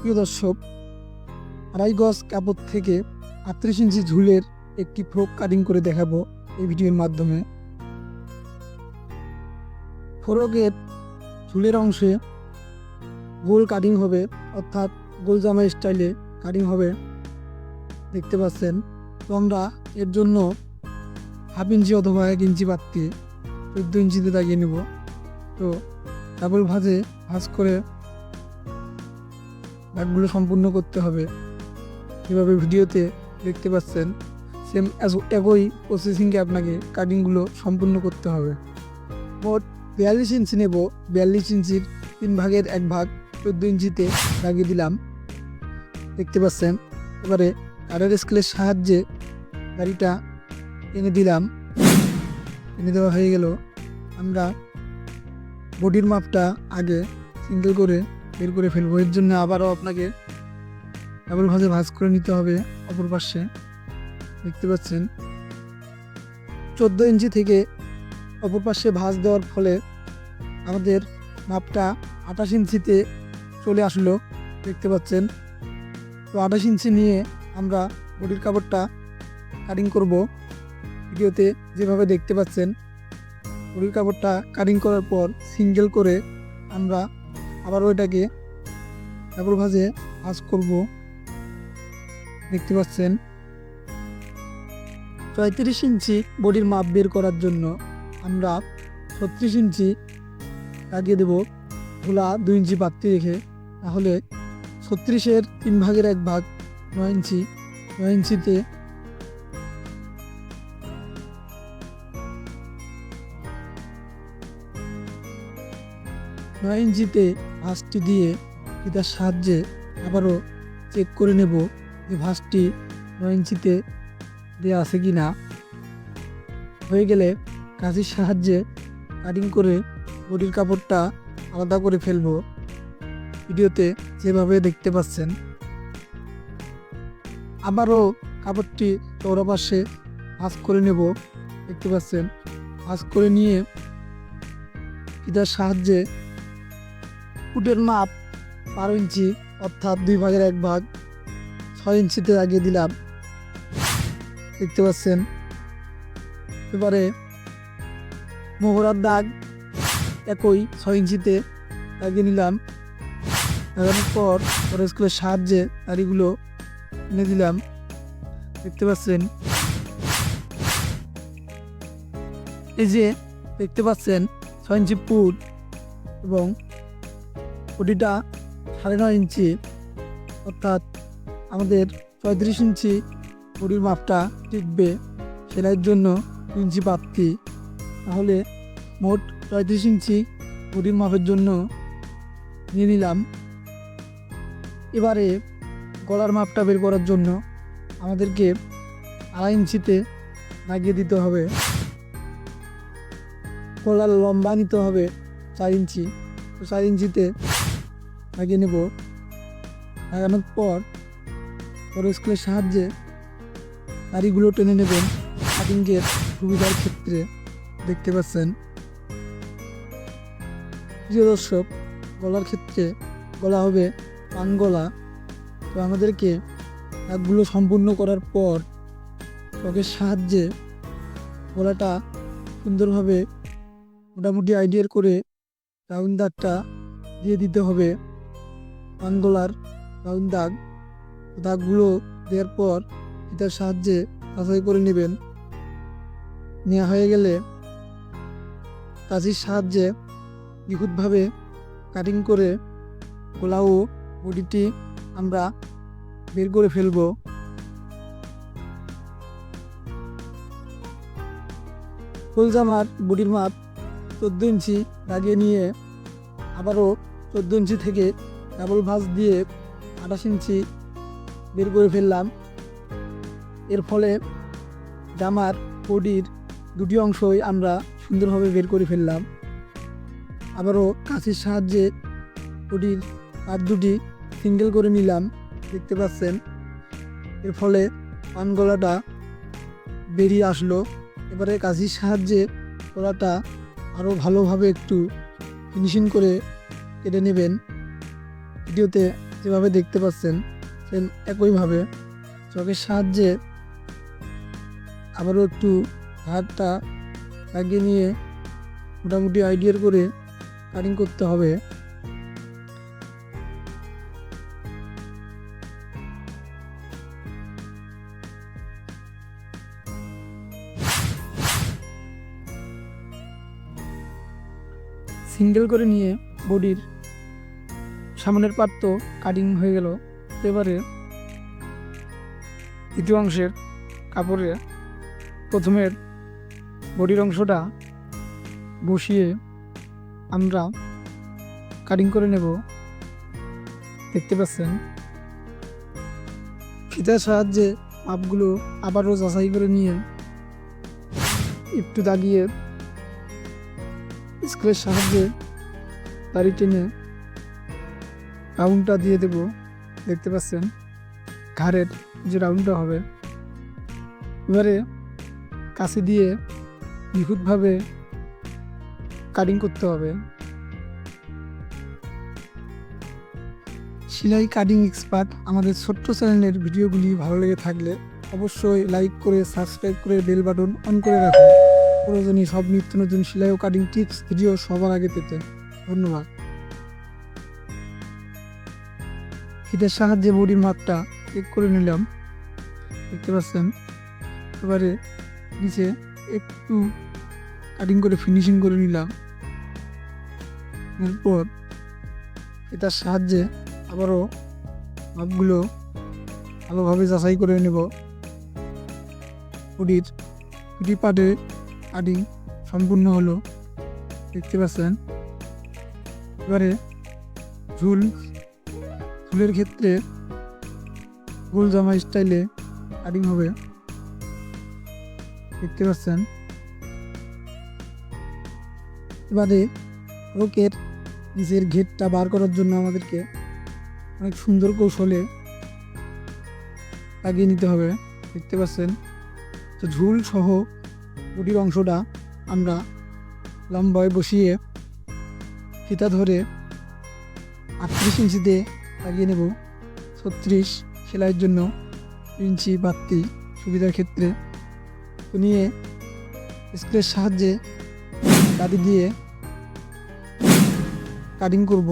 প্রিয় দর্শক আড়াই কাপড় থেকে আটত্রিশ ইঞ্চি ঝুলের একটি ফ্রক কাটিং করে দেখাবো এই ভিডিওর মাধ্যমে। ফ্রকের ঝুলের অংশে গোল কাটিং হবে, অর্থাৎ গোল জামা স্টাইলে কাটিং হবে। দেখতে পাচ্ছেন, তো আমরা এর জন্য হাফ ইঞ্চি অথবা এক ইঞ্চি বাড়তি চোদ্দ ইঞ্চিতে দাগিয়ে নেব। তো ডাবল ভাজে ভাজ করে দাগগুলো সম্পূর্ণ করতে হবে। যেভাবে ভিডিওতে দেখতে পাচ্ছেন সেম একই প্রসেসিংয়ে আপনাকে কাটিংগুলো সম্পূর্ণ করতে হবে। মোট বিয়াল্লিশ ইঞ্চি নেব, বিয়াল্লিশ ইঞ্চির তিন ভাগের এক ভাগ চোদ্দ ইঞ্চিতে লাগিয়ে দিলাম। দেখতে পাচ্ছেন, এবারে কাটার স্কেলের সাহায্যে গাড়িটা এনে দিলাম। এনে দেওয়া হয়ে গেল, আমরা বডির মাপটা আগে সিঙ্গেল করে বের করে ফেলব। এর জন্য আবারও আপনাকে ভাজে ভাজ করে নিতে হবে অপর পাশে। দেখতে পাচ্ছেন, চোদ্দ ইঞ্চি থেকে অপর পাশে ভাঁজ দেওয়ার ফলে আমাদের মাপটা আঠাশ ইঞ্চিতে চলে আসলো। দেখতে পাচ্ছেন, তো আঠাশ ইঞ্চি নিয়ে আমরা বডির কাপড়টা কাটিং করব। ভিডিওতে যেভাবে দেখতে পাচ্ছেন, বডির কাপড়টা কাটিং করার পর সিঙ্গেল করে আমরা আবার ওইটাকে ডাবল ভাজে ভাজ করব। দেখতে পাচ্ছেন? পঁয়ত্রিশ ইঞ্চি বডির মাপ বের করার জন্য আমরা ছত্রিশ ইঞ্চি লাগিয়ে দেব ধুলা দুই ইঞ্চি বাড়তি রেখে। তাহলে ছত্রিশের তিন ভাগের এক ভাগ নয় ইঞ্চি, নয় ইঞ্চিতে নয় ইঞ্চিতে ভাঁজটি দিয়ে ফিতার সাহায্যে আবারও চেক করে নেব যে ভাঁজটি নয় ইঞ্চিতে দেওয়া আছে কি না। হয়ে গেলে কাঁচির সাহায্যে কাটিং করে বডির কাপড়টা আলাদা করে ফেলব। ভিডিওতে যেভাবে দেখতে পাচ্ছেন। আবারও কাপড়টি চৌড়া পাশে ভাঁজ করে নেব। দেখতে পাচ্ছেন, ভাঁজ করে নিয়ে ফিতার সাহায্যে ফুটের মাপ বারো ইঞ্চি, অর্থাৎ দুই ভাগের এক ভাগ, ছয় ইঞ্চিতে লাগিয়ে দিলাম। দেখতে পাচ্ছেন? এবারে মোহরার দাগ একই ছয় ইঞ্চিতে লাগিয়ে নিলাম। লাগানোর পর পরে স্কুলের সাহায্যে দাড়িগুলো এনে দিলাম। দেখতে পাচ্ছেন? এই যে দেখতে পাচ্ছেন, ছয় ইঞ্চি পুট এবং পুটিটা সাড়ে নয় ইঞ্চি, অর্থাৎ আমাদের পঁয়ত্রিশ ইঞ্চি বডির মাপটা টিকবে সেলাইয়ের জন্য ইঞ্চি বাড়তি। তাহলে মোট পঁয়ত্রিশ ইঞ্চি বডির মাপের জন্য নিয়ে নিলাম। এবারে গলার মাপটা বের করার জন্য আমাদেরকে আড়াই ইঞ্চিতে লাগিয়ে দিতে হবে। গলার লম্বা নিতে হবে চার ইঞ্চি। তো চার ইঞ্চিতে লাগিয়ে নেব। লাগানোর পর স্কুলের সাহায্যে দাড়িগুলো টেনে নেবেন। কাটিংয়ের সুবিধার ক্ষেত্রে দেখতে পাচ্ছেন। প্রিয় দর্শক, গলার ক্ষেত্রে গলা হবে পান গলা। তো আমাদেরকে দাগগুলো সম্পূর্ণ করার পর চকের সাহায্যে গলাটা সুন্দরভাবে মোটামুটি আইডিয়ার করে রাউন্ড দাগটা দিয়ে দিতে হবে। পান গলার রাউন্ড দাগ দাগগুলো দেওয়ার পর এটার সাহায্যে বাছাই করে নেবেন। নেওয়া হয়ে গেলে কাঁচির সাহায্যে নিখুঁতভাবে কাটিং করে গোলা ও বডিটি আমরা বের করে ফেলব। ফুল জামার বডির মাপ চোদ্দ ইঞ্চি লাগিয়ে নিয়ে আবারও চোদ্দ ইঞ্চি থেকে ডাবল ভাঁজ দিয়ে আঠাশ ইঞ্চি বের করে ফেললাম। এর ফলে জামার বডির দুটি অংশই আমরা সুন্দরভাবে বের করে ফেললাম। আবারও কাঁচির সাহায্যে বডির পাট দুটি সিঙ্গেল করে নিলাম, দেখতে পাচ্ছেন। এর ফলে পান গলাটা বেরিয়ে আসলো। এবারে কাঁচির সাহায্যে গলাটা আরও ভালোভাবে একটু ফিনিশিং করে কেটে নেবেন। ভিডিওতে যেভাবে দেখতে পাচ্ছেন সেম একইভাবে চকের সাহায্যে আবারও একটু হাতটা লাগিয়ে নিয়ে মোটামুটি আইডিয়ার করে কাটিং করতে হবে। সিঙ্গেল করে নিয়ে বডির সামনের পার্ট তো কাটিং হয়ে গেল। এবারে দ্বিতীয় অংশের কাপড়ে প্রথমের বডির অংশটা বসিয়ে আমরা কাটিং করে নেব। দেখতে পাচ্ছেন? ফিতার সাহায্যে মাপগুলো আবারও যাচাই করে নিয়ে একটু দাগিয়ে স্কেলের সাহায্যে দাড়ি টেনে রাউন্ডটা দিয়ে দেব। দেখতে পাচ্ছেন? ঘাড়ের যে রাউন্ডটা হবে, এবারে কাছে দিয়ে নিখুঁতভাবে কাটিং করতে হবে। সেলাই কাটিং এক্সপার্ট আমাদের ছোট্ট চ্যানেলের ভিডিওগুলি ভালো লেগে থাকলে অবশ্যই লাইক করে সাবস্ক্রাইব করে বেল বাটন অন করে রাখুন। প্রয়োজনীয় সব নিত্য নতুন সেলাই ও কাটিং টিপস ভিডিও সবার আগে পেতে। ধন্যবাদ। ফিতের সাহায্যে বডির মাপটা চেক করে নিলাম। দেখতে পাচ্ছেন? এবারে নিচে একটু কাটিং করে ফিনিশিং করে নিলাম। এরপর এটার সাহায্যে আবারও মাপগুলো ভালোভাবে যাচাই করে নেব। বডির দুটি পাটে কাটিং সম্পূর্ণ হলো। দেখতে পাচ্ছেন? এবারে ঝুল ঝুলের ক্ষেত্রে গোল জামা স্টাইলে কাটিং হবে। দেখতে পাচ্ছেন? এবারে রোকের নিচের ঘেরটা বার করার জন্য আমাদেরকে অনেক সুন্দর কৌশলে লাগিয়ে নিতে হবে। দেখতে পাচ্ছেন? তো ঝুল সহ বডির অংশটা আমরা লম্বায় বসিয়ে ফিতা ধরে আটত্রিশ ইঞ্চিতে লাগিয়ে নেব। ছত্রিশ, সেলাইয়ের জন্য ইঞ্চি বাড়তি সুবিধার ক্ষেত্রে। তো নিয়ে স্কেলের সাহায্যে কাটি দিয়ে কাটিং করব।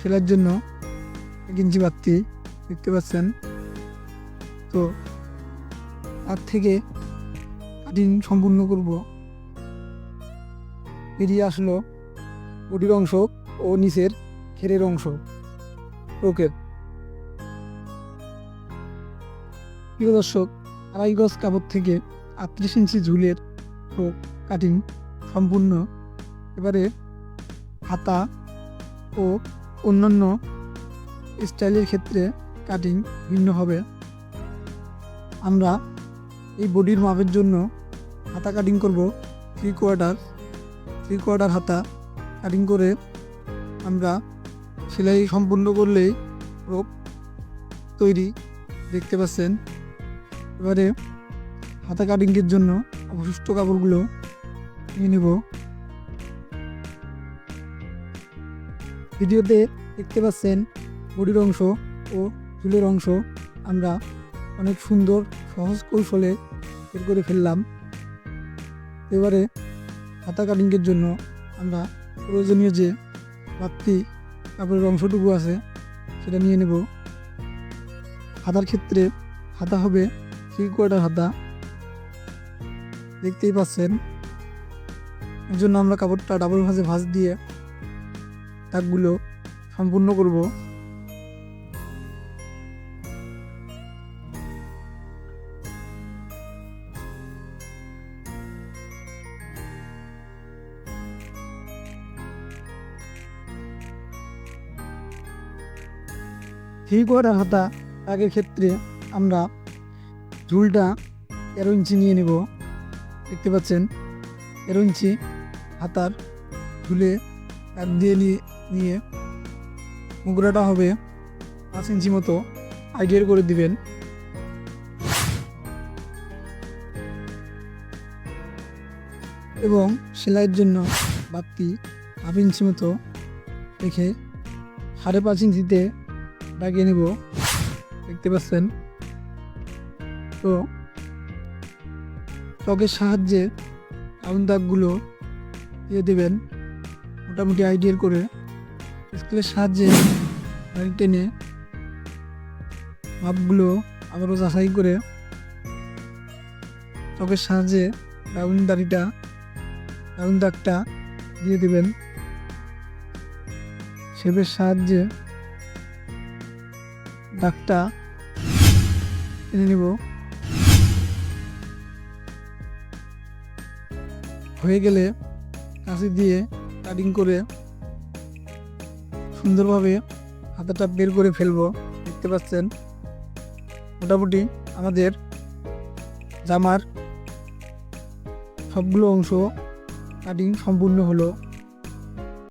সেলাইয়ের জন্য এক ইঞ্চি বাড়তি দেখতে পাচ্ছেন? তো তার থেকে কাটিং সম্পূর্ণ করব। বেরিয়ে আসলো বডির অংশ ও নিচের খেরের অংশ। রোকের প্রিয় দর্শক আড়াই গজ কাপড় থেকে আটত্রিশ ইঞ্চি ঝুলের রোগ কাটিং সম্পূর্ণ। এবারে হাতা ও অন্যান্য স্টাইলের ক্ষেত্রে কাটিং ভিন্ন হবে। আমরা এই বডির মাপের জন্য হাতা কাটিং করব থ্রি কোয়ার্টার থ্রি কোয়ার্টার হাতা কাটিং করে আমরা সেলাই সম্পূর্ণ করলেই রোপ তৈরি দেখতে পাচ্ছেন। এবারে হাতা কাটিংয়ের জন্য অবশিষ্ট কাপড়গুলো নিয়ে নেব। ভিডিওতে দেখতে পাচ্ছেন বডির অংশ ও চুলের অংশ। আমরা অনেক সুন্দর সহজ কৌশলে বের করে ফেললাম। এবারে হাতা কাটিংয়ের জন্য আমরা প্রয়োজনীয় যে বাড়তি কাপড়ের অংশটুকু আছে, সেটা নিয়ে নেব। হাতার ক্ষেত্রে হাতা হবে থ্রি কোয়ার্টার হাতা। দেখতেই পাচ্ছেন। এর জন্য আমরা কাপড়টা ডাবল ভাঁজে ভাঁজ দিয়ে দাগগুলো সম্পূর্ণ করব। থ্রি কোয়ার্টার হাতা আগের ক্ষেত্রে আমরা ঝুলটা তেরো ইঞ্চি নিয়ে নেব। দেখতে পাচ্ছেন তেরো ইঞ্চি হাতার ঝুলে এক দিয়ে নিয়ে মুগরাটা হবে পাঁচ ইঞ্চি মতো আইডিয়ার করে দিবেন। এবং সেলাইয়ের জন্য বাড়তি হাফ ইঞ্চি মতো রেখে সাড়ে পাঁচ ইঞ্চিতে লাগিয়ে নেব। দেখতে পাচ্ছেন? তো ত্বকের সাহায্যে রাউন্ড দাগগুলো দিয়ে দেবেন। মোটামুটি আইডিয়ার করে স্কেলের সাহায্যে বাড়ি টেনে মাপগুলো আবারও যাচাই করে ত্বকের সাহায্যে রাউন্ড দাড়িটা রাউন্ড দাগটা দিয়ে দেবেন। শেপের সাহায্যে দাগটা এনে নেব। হয়ে গেলে কাঁচি দিয়ে কাটিং করে সুন্দরভাবে হাতাটা বের করে ফেলব। দেখতে পাচ্ছেন? মোটামুটি আমাদের জামার সবগুলো অংশ কাটিং সম্পূর্ণ হলো।